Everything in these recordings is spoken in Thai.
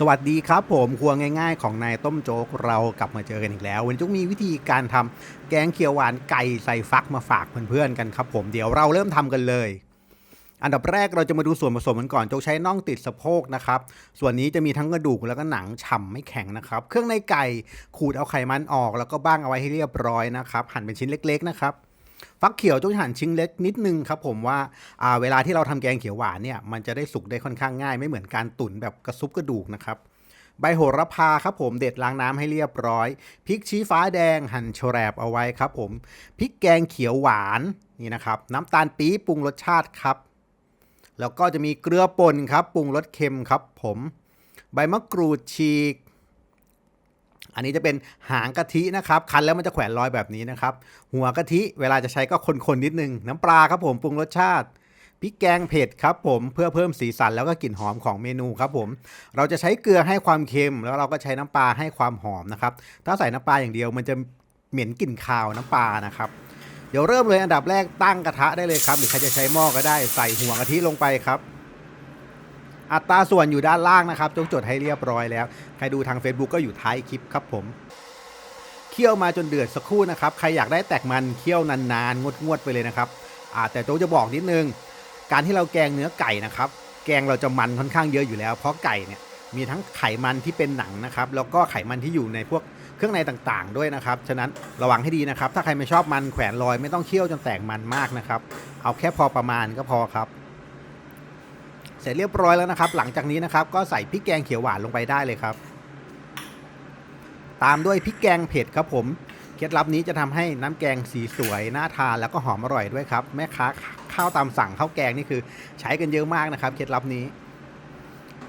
สวัสดีครับผมครัวง่ายๆ ของนายต้มโจ๊กเรากลับมาเจอกันอีกแล้ว วันนี้จุกมีวิธีการทำแกงเขียวหวานไก่ใส่ฟักมาฝากเพื่อนๆกันครับผมเดี๋ยวเราเริ่มทำกันเลย อันดับแรกเราจะมาดูส่วนผสมกันก่อนโจ๊กใช้น่องติดสะโพกนะครับ ส่วนนี้จะมีทั้งกระดูกแล้วก็หนังฉ่ำไม่แข็งนะครับ เครื่องในไก่ขูดเอาไขมันออก แล้วก็บ้างเอาไว้ให้เรียบร้อยนะครับหั่นเป็นชิ้นเล็ก ๆนะครับ ฟักเขียวจุกหั่นชิ้นเล็กนิดนึงครับผมว่าเวลาที่เราทำแกงเขียวหวานเนี่ยมันจะได้สุกได้ค่อนข้างง่ายไม่เหมือนการตุ๋นแบบกระซุบกระดูกนะครับใบโหระพาครับผมเด็ดล้างน้ำให้เรียบร้อยพริกชี้ฟ้าแดงหั่นโชแรบเอาไว้ครับผมพริกแกงเขียวหวานนี่นะครับน้ำตาลปี๊บปรุงรสชาติครับ แล้วก็จะมีเกลือป่นครับปรุงรสเค็มครับผม ใบมะกรูดฉีก อันนี้จะเป็นหางกะทินะครับ คั้นแล้วมันจะแขวนลอยแบบนี้นะครับ หัวกะทิเวลาจะใช้ก็คนๆนิดนึง น้ำปลาครับผมปรุงรสชาติพริกแกงเผ็ดครับผมเพื่อเพิ่มสีสันแล้วก็กลิ่นหอมของเมนูครับผมเราจะใช้เกลือให้ความเค็ม แล้วเราก็ใช้น้ำปลาให้ความหอมนะครับ ถ้าใส่น้ำปลาอย่างเดียวมันจะเหม็นกลิ่นคาวน้ำปลานะครับเดี๋ยวเริ่มเลยอันดับแรกตั้งกระทะได้เลยครับ หรือใครจะใช้หม้อก็ได้ใส่หัวกะทิลงไปครับ อัตราส่วนอยู่ด้านล่างนะครับจงจดให้เรียบร้อยแล้ว ใครดูทาง Facebook ก็อยู่ท้ายคลิปครับผมเคี่ยวมาจนเดือดสักครู่นะครับ ใครอยากได้แตกมันเคี่ยวนานๆงวดๆไปเลยนะครับแต่โจจะบอกนิดนึง การที่เราแกงเนื้อไก่นะครับ แกงเราจะมันค่อนข้างเยอะอยู่แล้ว เพราะไก่เนี่ยมีทั้งไขมันที่เป็นหนังนะครับ แล้วก็ไขมันที่อยู่ในพวกเครื่องในต่างๆ ด้วยนะครับ ฉะนั้นระวังให้ดีนะครับ ถ้าใครไม่ชอบมันแขวนลอยไม่ต้องเคี่ยวจนแตกมันมากนะครับ เอาแค่พอประมาณก็พอครับ เสร็จเรียบร้อยแล้วนะครับ หลังจากนี้นะครับก็ใส่พริกแกงเขียวหวานลงไปได้เลยครับ ตามด้วยพริกแกงเผ็ดครับผมเคล็ดลับนี้จะทำให้น้ำแกงสีสวยน่าทานแล้วก็หอมอร่อยด้วยครับแม่ค้าข้าวตามสั่งข้าวแกงนี่คือใช้กันเยอะมากนะครับเคล็ดลับนี้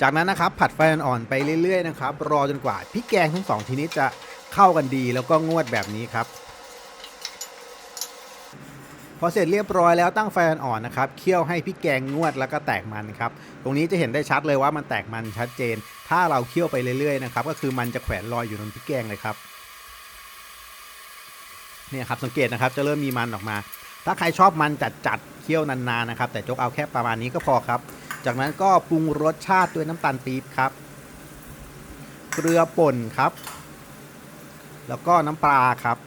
จากนั้นนะครับผัดไฟอ่อนๆไปเรื่อยๆนะครับรอจนกว่าพริกแกงทั้งสองชนิดจะเข้ากันดีแล้วก็งวดแบบนี้ครับ พอเสร็จเรียบร้อยแล้วตั้งไฟอ่อนนะครับเคี่ยวให้พริกแกงงวดแล้วก็แตกมันครับตรงนี้จะเห็นได้ชัดเลยว่ามันแตกมันชัดเจน ถ้าเราเคี่ยวไปเรื่อยๆนะครับก็คือมันจะแขวนลอยอยู่บนพริกแกงเลยครับเนี่ยครับสังเกตนะครับจะเริ่มมีมันออกมา ถ้าใครชอบมันจัดๆเคี่ยวนานๆนะครับแต่จกเอาแค่ประมาณนี้ก็พอครับ จากนั้นก็ปรุงรสชาติด้วยน้ำตาลปี๊บครับเกลือป่นครับ แล้วก็น้ำปลาครับ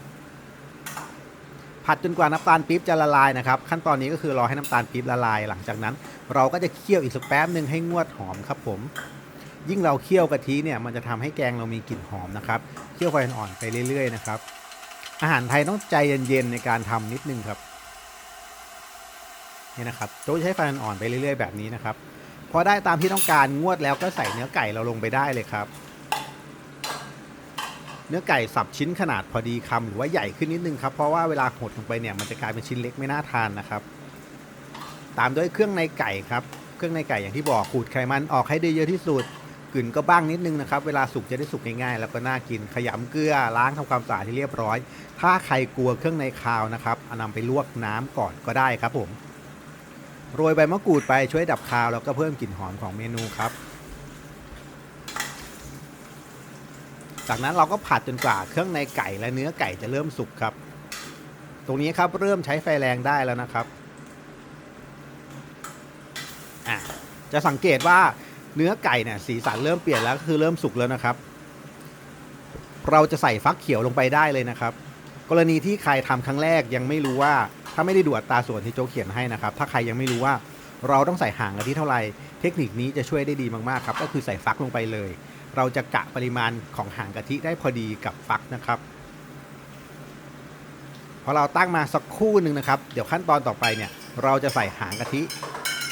ผัดจนกว่าน้ำตาลปี๊บจะละลายนะครับขั้นตอนนี้ก็คือรอให้น้ำตาลปี๊บละลาย หลังจากนั้น เราก็จะเคี่ยวอีกสักแป๊บหนึ่งให้งวดหอมครับผม ยิ่งเราเคี่ยวกะทิเนี่ยมันจะทำให้แกงเรามีกลิ่นหอมนะครับเคี่ยวไฟอ่อนๆไปเรื่อยๆนะครับอาหารไทยต้องใจเย็นๆในการทำนิดนึงครับนี่นะครับโจ๊กใช้ไฟอ่อนไปเรื่อยๆแบบนี้นะครับพอได้ตามที่ต้องการงวดแล้วก็ใส่เนื้อไก่เราลงไปได้เลยครับ เนื้อไก่สับชิ้นขนาดพอดีคำหรือว่าใหญ่ขึ้นนิดนึงครับเพราะว่าเวลาหดลงไปเนี่ยมันจะกลายเป็นชิ้นเล็กไม่น่าทานนะครับ ตามด้วยเครื่องในไก่ครับเครื่องในไก่อย่างที่บอกขูดไขมันออกให้ได้เยอะที่สุดกลิ่นก็บ้างนิดนึงนะครับ เวลาสุกจะได้สุกง่ายๆ แล้วก็น่ากินขยำเกลือล้างทำความสะอาดที่เรียบร้อย ถ้าใครกลัวเครื่องในคาวนะครับเอานำไปลวกน้ำก่อนก็ได้ครับผมโรยใบมะกรูดไปช่วยดับคาวแล้วก็เพิ่มกลิ่นหอมของเมนูครับ จากนั้นเราก็ผัดจนกว่าเครื่องในไก่และเนื้อไก่จะเริ่มสุกครับ ตรงนี้ครับเริ่มใช้ไฟแรงได้แล้วนะครับอะจะสังเกตว่าเนื้อไก่เนี่ยสีสันเริ่มเปลี่ยนแล้วก็คือเริ่มสุกแล้วนะครับ เราจะใส่ฟักเขียวลงไปได้เลยนะครับ กรณีที่ใครทำครั้งแรกยังไม่รู้ว่าถ้าไม่ได้ดูอัตราส่วนที่โจเขียนให้นะครับ ถ้าใครยังไม่รู้ว่าเราต้องใส่ห่างกันที่เท่าไหร่เทคนิคนี้จะช่วยได้ดีมากๆครับ ก็คือใส่ฟักลงไปเลย เราจะกะปริมาณของหางกะทิได้พอดีกับฟักนะครับพอเราตั้งมาสักคู่หนึ่งนะครับ เดี๋ยวขั้นตอนต่อไปเนี่ย เราจะใส่หางกะทิ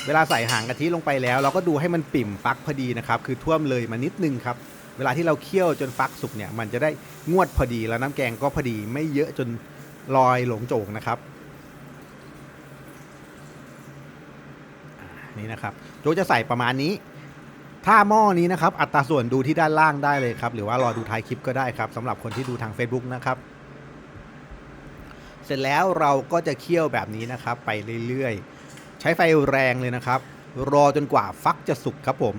เวลาใส่หางกะทิลงไปแล้ว เราก็ดูให้มันปิ่มฟักพอดีนะครับ คือท่วมเลยมานิดนึงครับ เวลาที่เราเคี่ยวจนฟักสุกเนี่ย มันจะได้งวดพอดีแล้วน้ำแกงก็พอดีไม่เยอะจนลอยหลงโจงนะครับนี่นะครับโจจะใส่ประมาณนี้ ถ้าหม้อนี้นะครับอัตราส่วนดูที่ด้านล่างได้เลยครับ หรือว่ารอดูท้ายคลิปก็ได้ครับสำหรับคนที่ดูทาง Facebook นะครับเสร็จแล้วเราก็จะเคี่ยวแบบนี้นะครับ ไปเรื่อยๆ ใช้ไฟแรงเลยนะครับ รอจนกว่าฟักจะสุกครับผม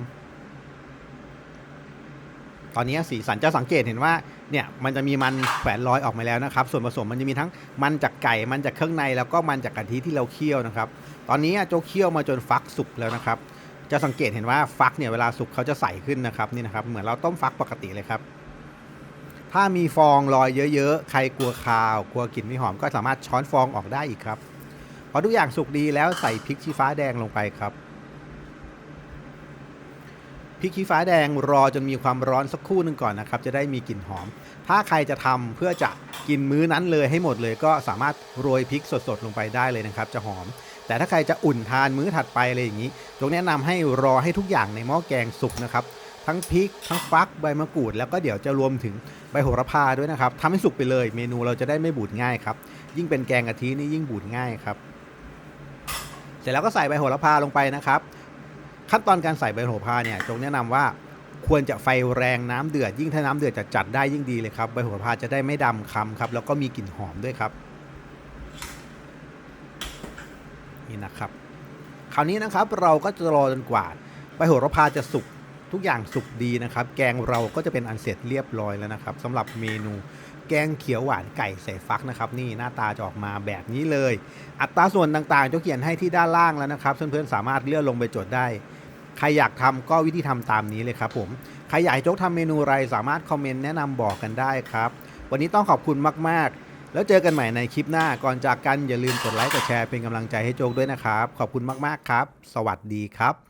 ตอนนี้สีสันจะสังเกตเห็นว่าเนี่ยมันจะมีมันแขวนลอยออกมาแล้วนะครับ ส่วนผสมมันจะมีทั้งมันจากไก่มันจากเครื่องในแล้วก็มันจากกะทิที่เราเคี่ยวนะครับ ตอนนี้โจเคี่ยวมาจนฟักสุกแล้วนะครับ จะสังเกตเห็นว่าฟักเนี่ยเวลาสุกเขาจะใสขึ้นนะครับนี่นะครับเหมือนเราต้มฟักปกติเลยครับ ถ้ามีฟองลอยเยอะๆ ใครกลัวคาวกลัวกลิ่นไม่หอม ก็สามารถช้อนฟองออกได้อีกครับพอทุกอย่างสุกดีแล้วใส่พริกชี้ฟ้าแดงลงไปครับพริกชี้ฟ้าแดงรอจนมีความร้อนสักครู่หนึ่งก่อนนะครับ จะได้มีกลิ่นหอม ถ้าใครจะทำเพื่อจะกินมื้อนั้นเลยให้หมดเลย ก็สามารถโรยพริกสดๆลงไปได้เลยนะครับ จะหอม แต่ถ้าใครจะอุ่นทานมื้อถัดไปอะไรอย่างนี้จงแนะนำให้รอให้ทุกอย่างในหม้อแกงสุกนะครับ ทั้งพริก ทั้งฟักใบมะกรูด แล้วก็เดี๋ยวจะรวมถึงใบโหระพาด้วยนะครับทำให้สุกไปเลย เมนูเราจะได้ไม่บูดง่ายครับ ยิ่งเป็นแกงกะทินี่ยิ่งบูดง่ายครับ เสร็จแล้วก็ใส่ใบโหระพาลงไปนะครับ ขั้นตอนการใส่ใบโหระพาเนี่ยจงแนะนำว่าควรจะไฟแรงน้ำเดือดยิ่งถ้าน้ำเดือดจะจัดได้ยิ่งดีเลยครับใบโหระพาจะได้ไม่ดำคำครับแล้วก็มีกลิ่นหอมด้วยครับ นี่นะครับ คราวนี้นะครับเราก็จะรอจนกว่าใบโหระพาจะสุกทุกอย่างสุกดีนะครับ แกงเราก็จะเป็นอันเสร็จเรียบร้อยแล้วนะครับสำหรับเมนูแกงเขียวหวานไก่ใส่ฟักนะครับ นี่หน้าตาจะออกมาแบบนี้เลย อัตราส่วนต่างๆจะเขียนให้ที่ด้านล่างแล้วนะครับ เพื่อนๆสามารถเลื่อนลงไปจดได้ ใครอยากทำก็วิธีทำตามนี้เลยครับผมใครอยากให้โจ๊กทำเมนูอะไรสามารถคอมเมนต์แนะนำบอกกันได้ครับ วันนี้ต้องขอบคุณมากๆ แล้วเจอกันใหม่ในคลิปหน้าก่อนจากกันอย่าลืมกดไลค์กดแชร์เป็นกำลังใจให้โจ๊กด้วยนะครับ ขอบคุณมากๆครับ สวัสดีครับ